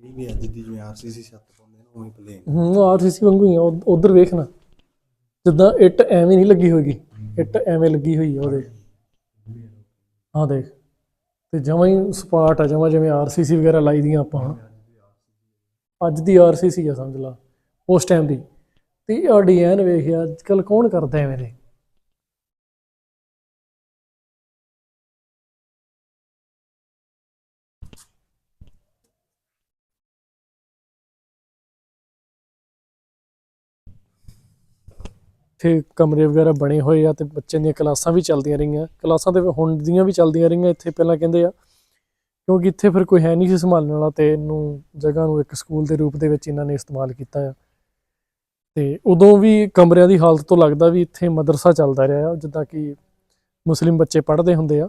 ਵੀ ਵੀ ਅੱਜ ਦੀ ਜਿਵੇਂ ਆਰਸੀਸੀ ਛੱਤ ਪਾਉਂਦੇ ਨੇ, ਉਵੇਂ ਪਲੇਨ ਹੂੰ ਆਰਸੀਸੀ ਵਾਂਗੂ ਹੀ ਆ ਉਧਰ ਵੇਖ ਜਿੱਦਾਂ ਇੱਟ ਐਵੇਂ ਨਹੀਂ ਲੱਗੀ ਹੋਏਗੀ, ਇੱਟ ਐਵੇਂ ਲੱਗੀ ਹੋਈ ਆ ਉਹਦੇ। ਹਾਂ ਦੇਖ, ਤੇ ਜਮਾਂ ਹੀ ਸਪਾਟ ਆ, ਜਮਾਂ ਜਿਵੇਂ ਆਰਸੀਸੀ ਵਗੈਰਾ ਲਾਈ ਦੀਆਂ ਆਪਾਂ ਹੁਣ। ਅੱਜ ਦੀ ਆਰਸੀਸੀ ਆ, ਸਮਝ ਲਾ, ਉਸ ਟਾਈਮ ਦੀ। ਤੇ ਆ ਡਿਜ਼ਾਈਨ ਵੇਖਿਆ ਅੱਜ ਕੱਲ ਕੌਣ ਕਰਦਾ ਐਵੇਂ ਦੇ? ਇੱਥੇ ਕਮਰੇ ਵਗੈਰਾ ਬਣੇ ਹੋਏ ਆ ਤੇ ਬੱਚਿਆਂ ਦੀਆਂ ਕਲਾਸਾਂ ਵੀ ਚੱਲਦੀਆਂ ਰਹੀਆਂ। ਕਲਾਸਾਂ ਤੇ ਹੁਣ ਦੀਆਂ ਵੀ ਚੱਲਦੀਆਂ ਰਹੀਆਂ ਇੱਥੇ ਪਹਿਲਾਂ ਕਹਿੰਦੇ ਆ। ਕਿਉਂਕਿ ਇੱਥੇ ਫਿਰ ਕੋਈ ਹੈ ਨਹੀਂ ਸੀ ਸੰਭਾਲਣ ਵਾਲਾ ਤੇ ਇਹਨੂੰ ਜਗ੍ਹਾ ਨੂੰ ਇੱਕ ਸਕੂਲ ਦੇ ਰੂਪ ਦੇ ਵਿੱਚ ਇਹਨਾਂ ਨੇ ਇਸਤੇਮਾਲ ਕੀਤਾ ਆ। ਤੇ ਉਦੋਂ ਵੀ ਕਮਰਿਆਂ ਦੀ ਹਾਲਤ ਤੋਂ ਲੱਗਦਾ ਵੀ ਇੱਥੇ ਮਦਰਸਾ ਚੱਲਦਾ ਰਿਹਾ ਆ, ਜਿੱਦਾਂ ਕਿ ਮੁਸਲਿਮ ਬੱਚੇ ਪੜ੍ਹਦੇ ਹੁੰਦੇ ਆ।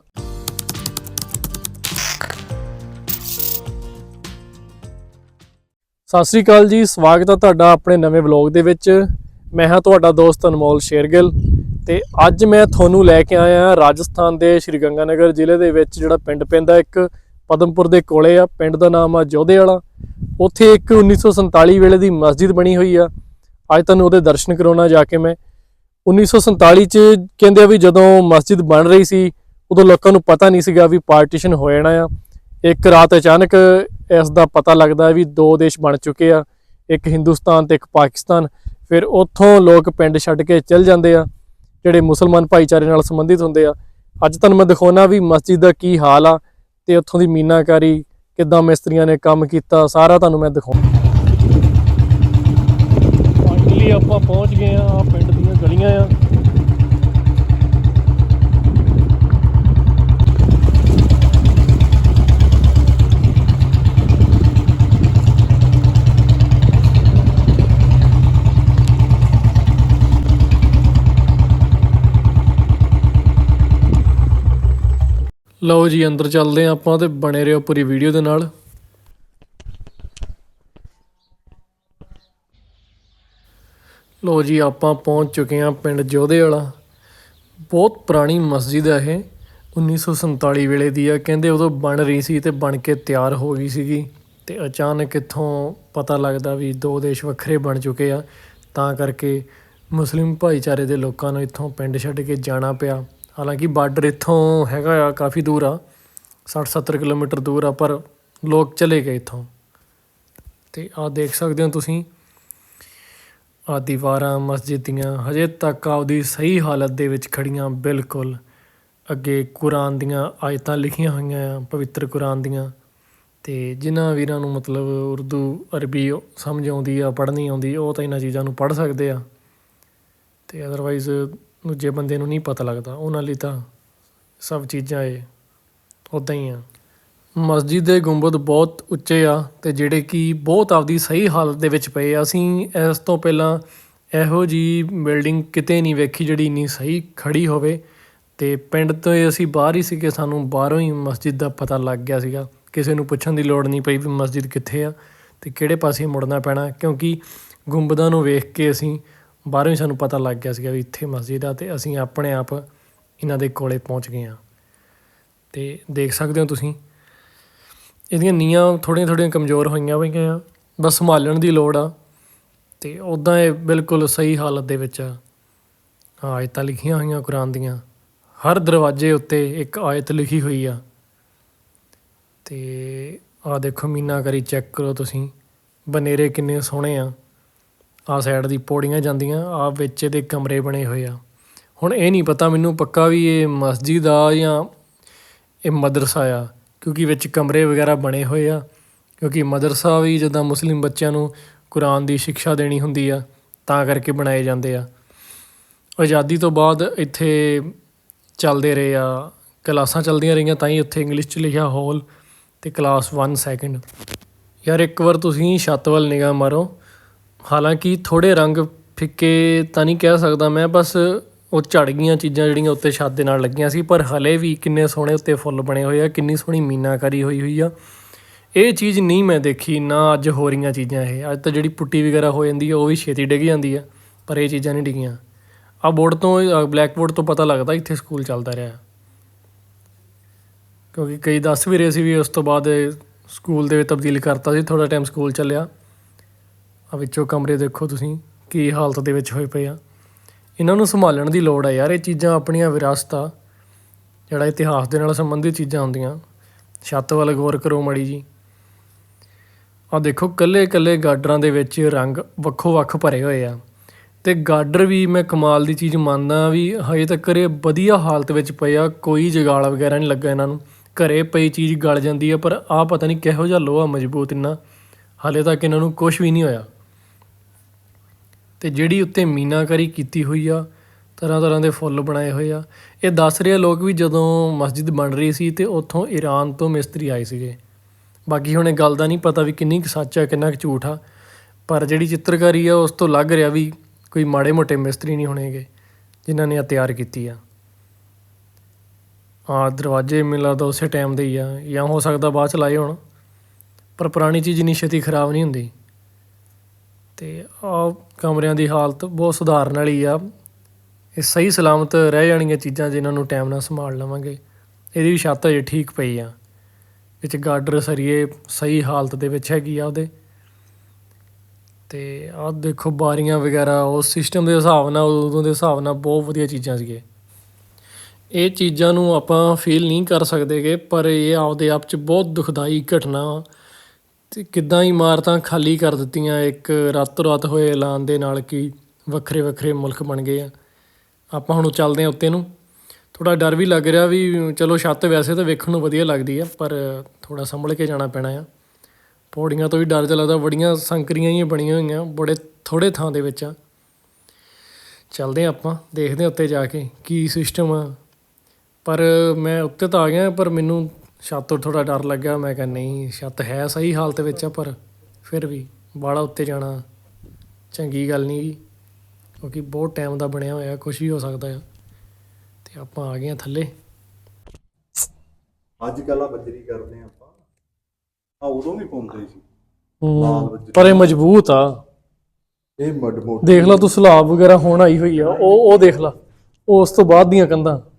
ਸਤਿ ਸ੍ਰੀ ਅਕਾਲ ਜੀ, ਸਵਾਗਤ ਆ ਤੁਹਾਡਾ ਆਪਣੇ ਨਵੇਂ ਵਲੌਗ ਦੇ ਵਿੱਚ। ਮੈਂ ਹਾਂ ਤੁਹਾਡਾ ਦੋਸਤ ਅਨਮੋਲ ਸ਼ੇਰਗਿੱਲ ਤੇ ਅੱਜ ਮੈਂ ਤੁਹਾਨੂੰ ਲੈ ਕੇ ਆਇਆ ਹਾਂ ਰਾਜਸਥਾਨ ਦੇ ਸ਼੍ਰੀ ਗੰਗਾਨਗਰ ਜ਼ਿਲ੍ਹੇ ਦੇ ਵਿੱਚ ਜਿਹੜਾ ਪਿੰਡ ਪੈਂਦਾ ਇੱਕ, ਪਦਮਪੁਰ ਦੇ ਕੋਲੇ ਆ, ਪਿੰਡ ਦਾ ਨਾਮ ਆ ਜੋਧੇ ਵਾਲਾ ਉੱਥੇ ਇੱਕ 1947 ਵੇਲੇ ਦੀ ਮਸਜਿਦ ਬਣੀ ਹੋਈ ਆ। ਅੱਜ ਤੁਹਾਨੂੰ ਉਹਦੇ ਦਰਸ਼ਨ ਕਰਾਉਣਾ ਜਾ ਕੇ ਮੈਂ। 1947 ਚ ਕਹਿੰਦੇ ਆ ਵੀ ਜਦੋਂ ਮਸਜਿਦ ਬਣ ਰਹੀ ਸੀ, ਉਦੋਂ ਲੋਕਾਂ ਨੂੰ ਪਤਾ ਨਹੀਂ ਸੀਗਾ ਵੀ ਪਾਰਟੀਸ਼ਨ ਹੋ ਜਾਣਾ ਆ। ਇੱਕ ਰਾਤ ਅਚਾਨਕ ਇਸ ਦਾ ਪਤਾ ਲੱਗਦਾ ਵੀ ਦੋ ਦੇਸ਼ ਬਣ ਚੁੱਕੇ ਆ, ਇੱਕ ਹਿੰਦੁਸਤਾਨ ਤੇ ਇੱਕ ਪਾਕਿਸਤਾਨ। ਫਿਰ ਉੱਥੋਂ ਲੋਕ ਪਿੰਡ ਛੱਡ ਕੇ ਚਲ ਜਾਂਦੇ ਆ, ਜਿਹੜੇ ਮੁਸਲਮਾਨ ਭਾਈਚਾਰੇ ਨਾਲ ਸੰਬੰਧਿਤ ਹੁੰਦੇ ਆ। ਅੱਜ ਤੁਹਾਨੂੰ ਮੈਂ ਦਿਖਾਉਣਾ ਵੀ ਮਸਜਿਦ ਦਾ ਕੀ ਹਾਲ ਆ ਤੇ ਉੱਥੋਂ ਦੀ ਮੀਨਾਕਾਰੀ ਕਿੱਦਾਂ ਮਿਸਤਰੀਆਂ ਨੇ ਕੰਮ ਕੀਤਾ, ਸਾਰਾ ਤੁਹਾਨੂੰ ਮੈਂ ਦਿਖਾਉਣਾ। ਫਾਈਨਲੀ ਆਪਾਂ ਪਹੁੰਚ ਗਏ ਆ ਪਿੰਡ ਦੀਆਂ ਗਲੀਆਂ ਆ। ਲਓ ਜੀ, ਅੰਦਰ ਚੱਲਦੇ ਆ ਆਪਾਂ ਤੇ ਬਣੇ ਰਹੋ ਪੂਰੀ ਵੀਡੀਓ ਦੇ ਨਾਲ। ਲਓ ਜੀ, ਆਪਾਂ ਪਹੁੰਚ ਚੁੱਕੇ ਹਾਂ ਪਿੰਡ ਜੋਧੇ ਵਾਲਾ। ਬਹੁਤ ਪੁਰਾਣੀ ਮਸਜਿਦ ਹੈ ਇਹ 1947 ਵੇਲੇ ਦੀ ਆ। ਕਹਿੰਦੇ ਉਦੋਂ ਬਣ ਰਹੀ ਸੀ ਤੇ ਬਣ ਕੇ ਤਿਆਰ ਹੋ ਗਈ ਸੀਗੀ। ਤੇ ਅਚਾਨਕ ਇੱਥੋਂ ਪਤਾ ਲੱਗਦਾ ਵੀ ਦੋ ਦੇਸ਼ ਵੱਖਰੇ ਬਣ ਚੁੱਕੇ ਆ। ਤਾਂ ਕਰਕੇ ਮੁਸਲਿਮ ਭਾਈਚਾਰੇ ਦੇ ਲੋਕਾਂ ਨੂੰ ਇੱਥੋਂ ਪਿੰਡ ਛੱਡ ਕੇ ਜਾਣਾ ਪਿਆ। ਹਾਲਾਂਕਿ ਬਾਰਡਰ ਇੱਥੋਂ ਹੈਗਾ ਆ, ਕਾਫੀ ਦੂਰ ਆ 60-70 ਕਿਲੋਮੀਟਰ ਦੂਰ ਆ, ਪਰ ਲੋਕ ਚਲੇ ਗਏ ਇੱਥੋਂ। ਤੇ ਆ ਦੇਖ ਸਕਦੇ ਹੋ ਤੁਸੀਂ ਆ ਦੀਵਾਰਾਂ ਮਸਜਿਦ ਦੀਆਂ ਹਜੇ ਤੱਕ ਆਪਦੀ ਸਹੀ ਹਾਲਤ ਦੇ ਵਿੱਚ ਖੜੀਆਂ ਬਿਲਕੁਲ। ਅੱਗੇ ਕੁਰਾਨ ਦੀਆਂ ਆਇਤਾਂ ਲਿਖੀਆਂ ਹੋਈਆਂ ਆ, ਪਵਿੱਤਰ ਕੁਰਾਨ ਦੀਆਂ। ਤੇ ਜਿਨ੍ਹਾਂ ਵੀਰਾਂ ਨੂੰ ਮਤਲਬ ਉਰਦੂ, ਅਰਬੀ ਸਮਝ ਆਉਂਦੀ ਆ, ਪੜ੍ਹਨੀ ਆਉਂਦੀ, ਉਹ ਤਾਂ ਇਹਨਾਂ ਚੀਜ਼ਾਂ ਨੂੰ ਪੜ੍ਹ ਸਕਦੇ ਆ। ਤੇ ਅਦਰਵਾਈਜ਼ ਦੂਜੇ ਬੰਦੇ ਨੂੰ ਨਹੀਂ ਪਤਾ ਲੱਗਦਾ। ਉਹਨਾਂ ਲਈ ਤਾਂ ਸਭ ਚੀਜ਼ਾਂ ਇਹ ਉਦਾਂ ਹੀ ਆ। ਮਸਜਿਦ ਦੇ ਗੁੰਬਦ ਬਹੁਤ ਉੱਚੇ ਆ ਤੇ ਜਿਹੜੇ ਕਿ ਬਹੁਤ ਆਪਦੀ ਸਹੀ ਹਾਲਤ ਦੇ ਵਿੱਚ ਪਏ ਆ। ਅਸੀਂ ਇਸ ਤੋਂ ਪਹਿਲਾਂ ਇਹੋ ਜੀ ਬਿਲਡਿੰਗ ਕਿਤੇ ਨਹੀਂ ਵੇਖੀ ਜਿਹੜੀ ਇੰਨੀ ਸਹੀ ਖੜੀ ਹੋਵੇ ਤੇ ਪਿੰਡ ਤੋਂ ਅਸੀਂ ਬਾਹਰ ਹੀ ਸੀ ਕਿ ਸਾਨੂੰ ਬਾਹਰੋਂ ਹੀ ਮਸਜਿਦ ਦਾ ਪਤਾ ਲੱਗ ਗਿਆ ਸੀਗਾ। ਕਿਸੇ ਨੂੰ ਪੁੱਛਣ ਦੀ ਲੋੜ ਨਹੀਂ ਪਈ ਵੀ ਮਸਜਿਦ ਕਿੱਥੇ ਆ ਤੇ ਕਿਹੜੇ ਪਾਸੇ ਮੁੜਨਾ ਪੈਣਾ ਕਿਉਂਕਿ ਗੁੰਬਦਾਂ ਨੂੰ ਵੇਖ ਕੇ ਅਸੀਂ ਬਾਹਰੋਂ ਹੀ ਸਾਨੂੰ ਪਤਾ ਲੱਗ ਗਿਆ ਸੀਗਾ ਵੀ ਇੱਥੇ ਮਸਜਿਦ ਆ ਤੇ ਅਸੀਂ ਆਪਣੇ ਆਪ ਇਹਨਾਂ ਦੇ ਕੋਲੇ ਪਹੁੰਚ ਗਏ ਆ ਤੇ ਦੇਖ ਸਕਦੇ ਹੋ ਤੁਸੀਂ, ਇਹਦੀਆਂ ਨੀਆਂ ਥੋੜ੍ਹੀਆਂ ਥੋੜ੍ਹੀਆਂ ਕਮਜ਼ੋਰ ਹੋਈਆਂ ਪਈਆਂ ਆ, ਬਸ ਸੰਭਾਲਣ ਦੀ ਲੋੜ ਆ। ਤੇ ਉਦਾਂ ਇਹ ਬਿਲਕੁਲ ਸਹੀ ਹਾਲਤ ਦੇ ਵਿੱਚ ਆ। ਆਇਤਾਂ ਲਿਖੀਆਂ ਹੋਈਆਂ ਕੁਰਾਨ ਦੀਆਂ, ਹਰ ਦਰਵਾਜ਼ੇ ਉੱਤੇ ਇੱਕ ਆਇਤ ਲਿਖੀ ਹੋਈ ਆ। ਤੇ ਆ ਦੇਖੋ ਮੀਨਾਕਾਰੀ ਚੈੱਕ ਕਰੋ ਤੁਸੀਂ, ਬਨੇਰੇ ਕਿੰਨੇ ਸੋਹਣੇ ਆ। ਆਹ ਸਾਈਡ ਦੀ ਪੌੜੀਆਂ ਜਾਂਦੀਆਂ ਆ ਵਿੱਚ ਇਹਦੇ ਕਮਰੇ ਬਣੇ ਹੋਏ ਆ। ਹੁਣ ਇਹ ਨਹੀਂ ਪਤਾ ਮੈਨੂੰ ਪੱਕਾ ਵੀ ਇਹ ਮਸਜਿਦ ਆ ਜਾਂ ਇਹ ਮਦਰਸਾ ਆ, ਕਿਉਂਕਿ ਵਿੱਚ ਕਮਰੇ ਵਗੈਰਾ ਬਣੇ ਹੋਏ ਆ। ਕਿਉਂਕਿ ਮਦਰਸਾ ਵੀ ਜਿੱਦਾਂ ਮੁਸਲਿਮ ਬੱਚਿਆਂ ਨੂੰ ਕੁਰਾਨ ਦੀ ਸਿੱਖਿਆ ਦੇਣੀ ਹੁੰਦੀ ਆ, ਤਾਂ ਕਰਕੇ ਬਣਾਏ ਜਾਂਦੇ ਆ। ਆਜ਼ਾਦੀ ਤੋਂ ਬਾਅਦ ਇੱਥੇ ਚੱਲਦੇ ਰਹੇ ਆ, ਕਲਾਸਾਂ ਚੱਲਦੀਆਂ ਰਹੀਆਂ, ਤਾਂ ਹੀ ਉੱਥੇ ਇੰਗਲਿਸ਼ 'ਚ ਲਿਖਿਆ ਹੋਲ ਤੇ ਕਲਾਸ 1 ਸੈਕਿੰਡ ਯਾਰ ਇੱਕ ਵਾਰ ਤੁਸੀਂ ਛੱਤ ਵੱਲ ਨਿਗਾਹ ਮਾਰੋ। ਹਾਲਾਂਕਿ ਥੋੜ੍ਹੇ ਰੰਗ ਫਿੱਕੇ ਤਾਂ ਨਹੀਂ ਕਹਿ ਸਕਦਾ ਮੈਂ, ਬਸ ਉਹ ਝੜ ਗਈਆਂ ਚੀਜ਼ਾਂ ਜਿਹੜੀਆਂ ਉੱਤੇ ਛੱਤ ਦੇ ਨਾਲ ਲੱਗੀਆਂ ਸੀ, ਪਰ ਹਲੇ ਵੀ ਕਿੰਨੇ ਸੋਹਣੇ ਉੱਤੇ ਫੁੱਲ ਬਣੇ ਹੋਏ ਆ, ਕਿੰਨੀ ਸੋਹਣੀ ਮੀਨਾਕਾਰੀ ਹੋਈ ਹੋਈ ਆ। ਇਹ ਚੀਜ਼ ਨਹੀਂ ਮੈਂ ਦੇਖੀ, ਨਾ ਅੱਜ ਹੋ ਰਹੀਆਂ ਚੀਜ਼ਾਂ ਇਹ। ਅੱਜ ਤਾਂ ਜਿਹੜੀ ਪੁੱਟੀ ਵਗੈਰਾ ਹੋ ਜਾਂਦੀ ਆ, ਉਹ ਵੀ ਛੇਤੀ ਡਿੱਗ ਜਾਂਦੀ ਆ, ਪਰ ਇਹ ਚੀਜ਼ਾਂ ਨਹੀਂ ਡਿੱਗੀਆਂ। ਆ ਬੋਰਡ ਤੋਂ ਬਲੈਕ ਬੋਰਡ ਤੋਂ ਪਤਾ ਲੱਗਦਾ ਇੱਥੇ ਸਕੂਲ ਚੱਲਦਾ ਰਿਹਾ। ਕਿਉਂਕਿ ਕਈ ਦੱਸ ਵੀ ਰਹੇ ਸੀ ਵੀ ਉਸ ਤੋਂ ਬਾਅਦ ਸਕੂਲ ਦੇ ਵਿੱਚ ਤਬਦੀਲ ਕਰਤਾ ਸੀ ਥੋੜਾ ਟਾਈਮ ਸਕੂਲ ਚੱਲਿਆ। ਆ ਵਿੱਚੋਂ ਕਮਰੇ ਦੇਖੋ ਤੁਸੀਂ, ਕੀ ਹਾਲਤ ਦੇ ਵਿੱਚ ਹੋਏ ਪਏ ਆ। ਇਹਨਾਂ ਨੂੰ ਸੰਭਾਲਣ ਦੀ ਲੋੜ ਆ ਯਾਰ, ਇਹ ਚੀਜ਼ਾਂ ਆਪਣੀਆਂ ਵਿਰਾਸਤ ਆ, ਜਿਹੜਾ ਇਤਿਹਾਸ ਦੇ ਨਾਲ ਸੰਬੰਧਿਤ ਚੀਜ਼ਾਂ ਹੁੰਦੀਆਂ। ਛੱਤ ਵੱਲ ਗੌਰ ਕਰੋ ਮੜੀ ਜੀ। ਆ ਦੇਖੋ ਕੱਲੇ ਕੱਲੇ ਗਾਡਰਾਂ ਦੇ ਵਿੱਚ ਰੰਗ ਵੱਖੋ ਵੱਖ ਭਰੇ ਹੋਏ ਆ। ਤੇ ਗਾਡਰ ਵੀ ਮੈਂ ਕਮਾਲ ਦੀ ਚੀਜ਼ ਮੰਨਦਾ ਵੀ ਹਜੇ ਤੱਕ ਇਹ ਵਧੀਆ ਹਾਲਤ ਵਿੱਚ ਪਏ ਆ, ਕੋਈ ਜਗਾਲ ਵਗੈਰਾ ਨਹੀਂ ਲੱਗਾ ਇਹਨਾਂ ਨੂੰ। ਘਰੇ ਪਈ ਚੀਜ਼ ਗਲ ਜਾਂਦੀ ਆ, ਪਰ ਆ ਪਤਾ ਨਹੀਂ ਕਿਹੋ ਜਿਹਾ ਲੋਹਾ ਮਜ਼ਬੂਤ ਇੰਨਾ, ਹਾਲੇ ਤੱਕ ਇਹਨਾਂ ਨੂੰ ਕੁਝ ਵੀ ਨਹੀਂ ਹੋਇਆ। ਤੇ ਜਿਹੜੀ ਉੱਤੇ ਮੀਨਾਕਾਰੀ ਕੀਤੀ ਹੋਈ ਆ, ਤਰ੍ਹਾਂ ਤਰ੍ਹਾਂ ਦੇ ਫੁੱਲ ਬਣਾਏ ਹੋਏ ਆ। ਇਹ ਦੱਸ ਰਹੇ ਆ ਲੋਕ ਵੀ ਜਦੋਂ ਮਸਜਿਦ ਬਣ ਰਹੀ ਸੀ ਤੇ ਉੱਥੋਂ ਈਰਾਨ ਤੋਂ ਮਿਸਤਰੀ ਆਏ ਸੀਗੇ। ਬਾਕੀ ਹੁਣ ਇਹ ਗੱਲ ਦਾ ਨਹੀਂ ਪਤਾ ਵੀ ਕਿੰਨੀ ਕੁ ਸੱਚ ਆ, ਕਿੰਨਾ ਕੁ ਝੂਠ ਆ। ਪਰ ਜਿਹੜੀ ਚਿੱਤਰਕਾਰੀ ਆ, ਉਸ ਤੋਂ ਲੱਗ ਰਿਹਾ ਵੀ ਕੋਈ ਮਾੜੇ ਮੋਟੇ ਮਿਸਤਰੀ ਨਹੀਂ ਹੋਣਗੇ, ਜਿਨ੍ਹਾਂ ਨੇ ਆ ਤਿਆਰ ਕੀਤੀ ਆ। ਆ ਦਰਵਾਜ਼ੇ ਮੈਨੂੰ ਲੱਗਦਾ ਉਸੇ ਟਾਈਮ ਦੇ ਹੀ ਆ, ਜਾਂ ਹੋ ਸਕਦਾ ਬਾਅਦ ਚ ਲਾਏ ਹੋਣ। ਪਰ ਪੁਰਾਣੀ ਚੀਜ਼ ਇੰਨੀ ਛੇਤੀ ਖਰਾਬ ਨਹੀਂ ਹੁੰਦੀ। ਅਤੇ ਆਹ ਕਮਰਿਆਂ ਦੀ ਹਾਲਤ ਬਹੁਤ ਸੁਧਾਰਨ ਵਾਲੀ ਆ। ਇਹ ਸਹੀ ਸਲਾਮਤ ਰਹਿ ਜਾਣੀਆਂ ਚੀਜ਼ਾਂ ਜਿਨ੍ਹਾਂ ਨੂੰ ਟਾਈਮ ਨਾਲ ਸੰਭਾਲ ਲਵਾਂਗੇ। ਇਹਦੀ ਵੀ ਛੱਤ ਅਜੇ ਠੀਕ ਪਈ ਆ। ਵਿੱਚ ਗਾਡਰ ਸਰੀਏ ਸਹੀ ਹਾਲਤ ਦੇ ਵਿੱਚ ਹੈਗੀ ਆ ਉਹਦੇ। ਤੇ ਆਹ ਦੇਖੋ ਬਾਰੀਆਂ ਵਗੈਰਾ ਉਸ ਸਿਸਟਮ ਦੇ ਹਿਸਾਬ ਨਾਲ, ਉਦੋਂ ਦੇ ਹਿਸਾਬ ਨਾਲ ਬਹੁਤ ਵਧੀਆ ਚੀਜ਼ਾਂ ਸੀਗੇ ਇਹ ਚੀਜ਼ਾਂ ਨੂੰ ਆਪਾਂ ਫੀਲ ਨਹੀਂ ਕਰ ਸਕਦੇਗੇ ਪਰ ਇਹ ਆਪਦੇ ਆਪ 'ਚ ਬਹੁਤ ਦੁਖਦਾਈ ਘਟਨਾ ਵਾ ਤੇ ਕਿੱਦਾਂ ਇਮਾਰਤਾਂ ਖਾਲੀ ਕਰ ਦਿੱਤੀਆਂ, ਇੱਕ ਰਾਤੋਂ ਰਾਤ ਹੋਏ ਐਲਾਨ ਦੇ ਨਾਲ ਕਿ ਵੱਖਰੇ ਵੱਖਰੇ ਮੁਲਕ ਬਣ ਗਏ ਆ। ਆਪਾਂ ਹੁਣ ਚੱਲਦੇ ਆ ਉੱਤੇ ਨੂੰ। ਥੋੜਾ ਡਰ ਵੀ ਲੱਗ ਰਿਹਾ ਵੀ ਚਲੋ ਛੱਤ ਵੈਸੇ ਤਾਂ ਵੇਖਣ ਨੂੰ ਵਧੀਆ ਲੱਗਦੀ ਆ, ਪਰ ਥੋੜਾ ਸੰਭਲ ਕੇ ਜਾਣਾ ਪੈਣਾ ਆ। ਪੌੜੀਆਂ ਤੋਂ ਵੀ ਡਰ ਜਿਹਾ ਲੱਗਦਾ, ਬੜੀਆਂ ਸੰਕਰੀਆਂ ਹੀ ਬਣੀਆਂ ਹੋਈਆਂ, ਬੜੇ ਥੋੜੇ ਥਾਂ ਦੇ ਵਿੱਚ ਆ। ਚੱਲਦੇ ਆ ਆਪਾਂ, ਦੇਖਦੇ ਆ ਉੱਤੇ ਜਾ ਕੇ ਕੀ ਸਿਸਟਮ ਆ। ਪਰ ਮੈਂ ਉੱਤੇ ਤਾਂ ਆ ਗਿਆ, ਪਰ ਮੈਨੂੰ ਛੱਤ ਤੋਂ ਥੋੜਾ ਡਰ ਲੱਗਾ ਮੈਂ ਕਿਹਾ ਨਹੀਂ ਛੱਤ ਹੈ ਸਹੀ ਹਾਲਤ ਵਿੱਚ ਆ ਪਰ ਫਿਰ ਵੀ ਬਾਹਲਾ ਉੱਤੇ ਜਾਣਾ ਚੰਗੀ ਗੱਲ ਨਹੀਂ ਗੀ ਕਿਉਂਕਿ ਬਹੁਤ ਟਾਈਮ ਦਾ ਬਣਿਆ ਹੋਇਆ ਕੁਝ ਵੀ ਹੋ ਸਕਦਾ ਆ। ਤੇ ਆਪਾਂ ਆ ਗਏ ਆ ਥੱਲੇ। ਅੱਜ ਕੱਲ੍ਹ ਆ ਬੱਜਰੀ ਕਰਦੇ ਆ ਆਪਾਂ। ਆ ਉਦੋਂ ਵੀ ਪਾਉਂਦੇ ਸੀ। ਲਾਲ ਬੱਜਰੀ। ਪਰ ਇਹ ਮਜ਼ਬੂਤ ਆ। ਇਹ ਮੱਡ ਮੋਟ ਦੇਖ ਲਾ ਤੂੰ ਸਲਾਬ ਵਗੈਰਾ ਹੁਣ ਆਈ ਹੋਈ ਆ ਉਹ ਉਹ ਦੇਖ ਲਾ ਉਸ ਤੋਂ ਬਾਅਦ ਦੀਆਂ ਕੰਧਾਂ।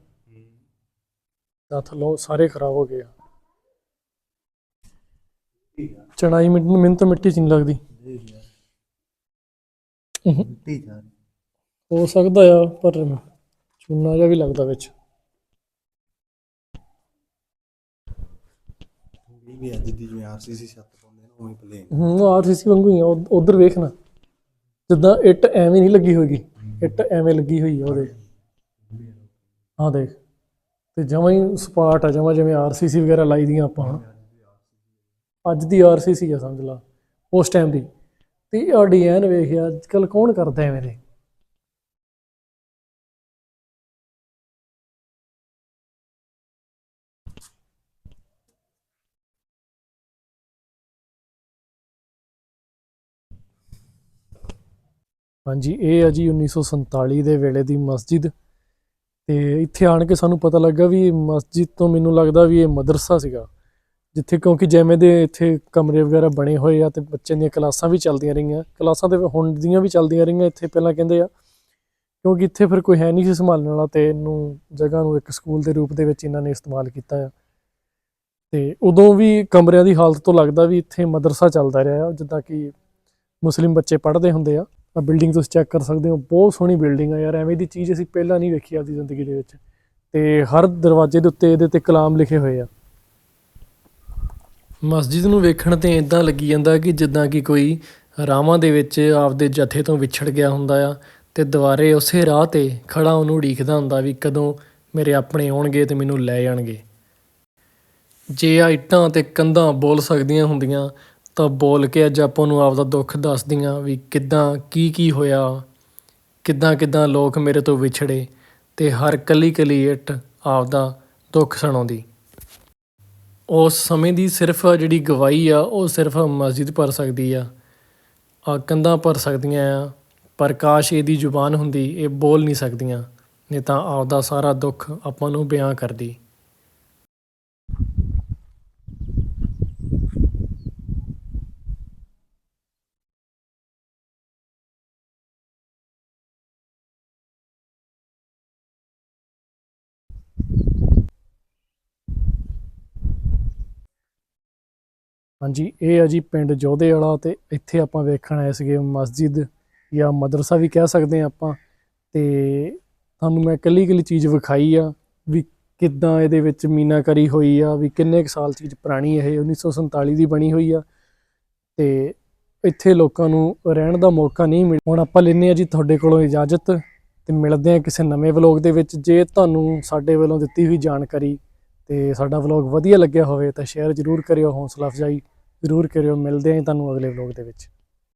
ਤਾਂ ਥੱਲੋਂ ਸਾਰੇ ਖਰਾਬ ਹੋ ਗਏ ਆ। ਚਣਾਈ ਮਿੱਟੀ ਮੈਨੂੰ ਤਾਂ ਮਿੱਟੀ ਚ ਨਹੀਂ ਲੱਗਦੀ। ਹੂੰ। ਮਿੱਟੀ ਜਾ ਹੋ ਸਕਦਾ ਆ ਪਰ ਚੂਨਾ ਜਿਹਾ ਵੀ ਲੱਗਦਾ ਵਿੱਚ। ਵੀ ਅੱਜ ਦੀ ਜਿਵੇਂ ਆਰਸੀਸੀ ਛੱਤ ਪਾਉਂਦੇ ਨੇ ਉਵੇਂ ਪਲੇਨ ਹੂੰ ਆਰਸੀਸੀ ਵਾਂਗੂ ਹੀ ਆ ਉਧਰ ਵੇਖ ਨਾ। ਜਿੱਦਾਂ ਇੱਟ ਐਵੇਂ ਨਹੀਂ ਲੱਗੀ ਹੋਏਗੀ। ਇੱਟ ਐਵੇਂ ਲੱਗੀ ਹੋਈ ਆ ਉਹਦੇ। ਆਹ ਦੇਖ। ਤੇ ਜਮਾਂ ਹੀ ਸਪਾਟ ਆ, ਜਮਾਂ ਜਿਵੇਂ ਆਰਸੀਸੀ ਵਗੈਰਾ ਲਾਈ ਦੀਆਂ ਆਪਾਂ ਹੁਣ। ਅੱਜ ਦੀ ਆਰਸੀਸੀ ਆ, ਸਮਝ ਲਾ। ਉਸ ਟਾਈਮ ਦੀ। ਤੇ ਆ ਡਿਜ਼ਾਈਨ ਵੇਖਿਆ ਅੱਜ ਕੱਲ ਕੌਣ ਕਰਦਾ ਐਵੇਂ ਦੇ? ਹਾਂਜੀ, ਇਹ ਆ ਜੀ 1947 ਦੇ ਵੇਲੇ ਦੀ ਮਸਜਿਦ। ਤੇ ਇੱਥੇ ਆਣ ਕੇ ਸਾਨੂੰ ਪਤਾ ਲੱਗਾ ਵੀ ਇਹ ਮਸਜਿਦ ਤੋਂ ਮੈਨੂੰ ਲੱਗਦਾ ਵੀ ਇਹ ਮਦਰਸਾ ਸੀਗਾ, ਜਿੱਥੇ ਕਿਉਂਕਿ ਜਿਵੇਂ ਦੇ ਇੱਥੇ ਕਮਰੇ ਵਗੈਰਾ ਬਣੇ ਹੋਏ ਆ ਤੇ ਬੱਚਿਆਂ ਦੀਆਂ ਕਲਾਸਾਂ ਵੀ ਚੱਲਦੀਆਂ ਰਹੀਆਂ, ਕਲਾਸਾਂ ਤੇ ਹੁਣ ਦੀਆਂ ਵੀ ਚੱਲਦੀਆਂ ਰਹੀਆਂ ਇੱਥੇ ਪਹਿਲਾਂ ਕਹਿੰਦੇ ਆ, ਕਿਉਂਕਿ ਇੱਥੇ ਫਿਰ ਕੋਈ ਹੈ ਨਹੀਂ ਸੀ ਸੰਭਾਲਣ ਵਾਲਾ ਤੇ ਇਹਨੂੰ ਜਗ੍ਹਾ ਨੂੰ ਇੱਕ ਸਕੂਲ ਦੇ ਰੂਪ ਦੇ ਵਿੱਚ ਇਹਨਾਂ ਨੇ ਇਸਤੇਮਾਲ ਕੀਤਾ ਆ। ਤੇ ਉਦੋਂ ਵੀ ਕਮਰਿਆਂ ਦੀ ਹਾਲਤ ਤੋਂ ਲੱਗਦਾ ਵੀ ਇੱਥੇ ਮਦਰਸਾ ਚੱਲਦਾ ਰਿਹਾ, ਜਿੱਦਾਂ ਕਿ ਮੁਸਲਿਮ ਬੱਚੇ ਪੜ੍ਹਦੇ ਹੁੰਦੇ ਆ। ਆ ਬਿਲਡਿੰਗ ਤੁਸੀਂ ਚੈੱਕ ਕਰ ਸਕਦੇ ਹੋ, ਬਹੁਤ ਸੋਹਣੀ ਬਿਲਡਿੰਗ ਆ ਯਾਰ, ਐਵੇਂ ਦੀ ਚੀਜ਼ ਅਸੀਂ ਪਹਿਲਾਂ ਨਹੀਂ ਵੇਖੀ ਆਪਦੀ ਜ਼ਿੰਦਗੀ ਦੇ ਵਿੱਚ। ਤੇ ਹਰ ਦਰਵਾਜ਼ੇ ਦੇ ਉੱਤੇ ਇਹਦੇ ਤੇ ਕਲਾਮ ਲਿਖੇ ਹੋਏ ਆ। ਮਸਜਿਦ ਨੂੰ ਵੇਖਣ ਤੇ ਇਦਾਂ ਲੱਗੀ ਜਾਂਦਾ ਕਿ ਜਿੱਦਾਂ ਕਿ ਕੋਈ ਰਾਵਾਂ ਦੇ ਵਿੱਚ ਆਪਦੇ ਜਥੇ ਤੋਂ ਵਿਛੜ ਗਿਆ ਹੁੰਦਾ ਆ ਤੇ ਦੁਬਾਰੇ ਉਸੇ ਰਾਹ ਤੇ ਖੜਾ ਉਹਨੂੰ ਉਡੀਕਦਾ ਹੁੰਦਾ ਵੀ ਕਦੋਂ ਮੇਰੇ ਆਪਣੇ ਆਉਣਗੇ ਤੇ ਮੈਨੂੰ ਲੈ ਜਾਣਗੇ। ਜੇ ਆ ਇੱਟਾਂ ਤੇ ਕੰਧਾਂ ਬੋਲ ਸਕਦੀਆਂ ਹੁੰਦੀਆਂ ਤਾਂ ਬੋਲ ਕੇ ਅੱਜ ਆਪਾਂ ਨੂੰ ਆਪਦਾ ਦੁੱਖ ਦੱਸਦੀਆਂ ਵੀ ਕਿੱਦਾਂ, ਕੀ ਕੀ ਹੋਇਆ, ਕਿੱਦਾਂ ਕਿੱਦਾਂ ਲੋਕ ਮੇਰੇ ਤੋਂ ਵਿਛੜੇ ਤੇ ਹਰ ਕੱਲੀ ਕੱਲੀ ਇੱਟ ਆਪਦਾ ਦੁੱਖ ਸੁਣਾਉਂਦੀ। ਉਸ ਸਮੇਂ ਦੀ ਸਿਰਫ ਜਿਹੜੀ ਗਵਾਹੀ ਆ, ਉਹ ਸਿਰਫ ਮਸਜਿਦ ਭਰ ਸਕਦੀ ਆ। ਆ ਕੰਧਾਂ ਭਰ ਸਕਦੀਆਂ ਆ ਪ੍ਰਕਾਸ਼ ਇਹਦੀ ਜ਼ੁਬਾਨ ਹੁੰਦੀ, ਇਹ ਬੋਲ ਨਹੀਂ ਸਕਦੀਆਂ, ਨਹੀਂ ਤਾਂ ਆਪਦਾ ਸਾਰਾ ਦੁੱਖ ਆਪਾਂ ਨੂੰ ਬਿਆਨ ਕਰਦੀ। ਹਾਂਜੀ, ਇਹ ਆ ਜੀ ਪਿੰਡ ਜੋਧੇ ਵਾਲਾ ਤੇ ਇੱਥੇ ਆਪਾਂ ਵੇਖਣ ਆਏ ਸੀਗੇ ਮਸਜਿਦ ਜਾਂ ਮਦਰਸਾ ਵੀ ਕਹਿ ਸਕਦੇ ਆ ਆਪਾਂ। ਤੇ ਤੁਹਾਨੂੰ ਮੈਂ ਇਕੱਲੀ ਇਕੱਲੀ ਚੀਜ਼ ਵਿਖਾਈ ਆ ਵੀ ਕਿੱਦਾਂ ਇਹਦੇ ਵਿੱਚ ਮੀਨਾਕਾਰੀ ਹੋਈ ਆ, ਵੀ ਕਿੰਨੇ ਕੁ ਸਾਲ ਚੀਜ਼ ਪੁਰਾਣੀ ਇਹ 1947 ਦੀ ਬਣੀ ਹੋਈ ਆ। ਤੇ ਇੱਥੇ ਲੋਕਾਂ ਨੂੰ ਰਹਿਣ ਦਾ ਮੌਕਾ ਨਹੀਂ ਮਿਲਿਆ। ਹੁਣ ਆਪਾਂ ਲੈਨੇ ਆ ਜੀ ਤੁਹਾਡੇ ਕੋਲੋਂ ਇਜਾਜ਼ਤ ਤੇ ਮਿਲਦੇ ਆ ਕਿਸੇ ਨਵੇਂ ਵਲੌਗ ਦੇ ਵਿੱਚ। ਜੇ ਤੁਹਾਨੂੰ ਸਾਡੇ ਵੱਲੋਂ ਦਿੱਤੀ ਹੋਈ ਜਾਣਕਾਰੀ ਤੇ ਸਾਡਾ ਵਲੌਗ ਵਧੀਆ ਲੱਗਿਆ ਹੋਵੇ ਤਾਂ ਸ਼ੇਅਰ ਜ਼ਰੂਰ ਕਰਿਓ ਹੌਸਲਾ ਅਫਜ਼ਾਈ। ਜ਼ਰੂਰ ਕਰਿਓ ਮਿਲਦੇ ਆਂ ਤੁਹਾਨੂੰ ਅਗਲੇ ਵਲੌਗ ਦੇ ਵਿੱਚ।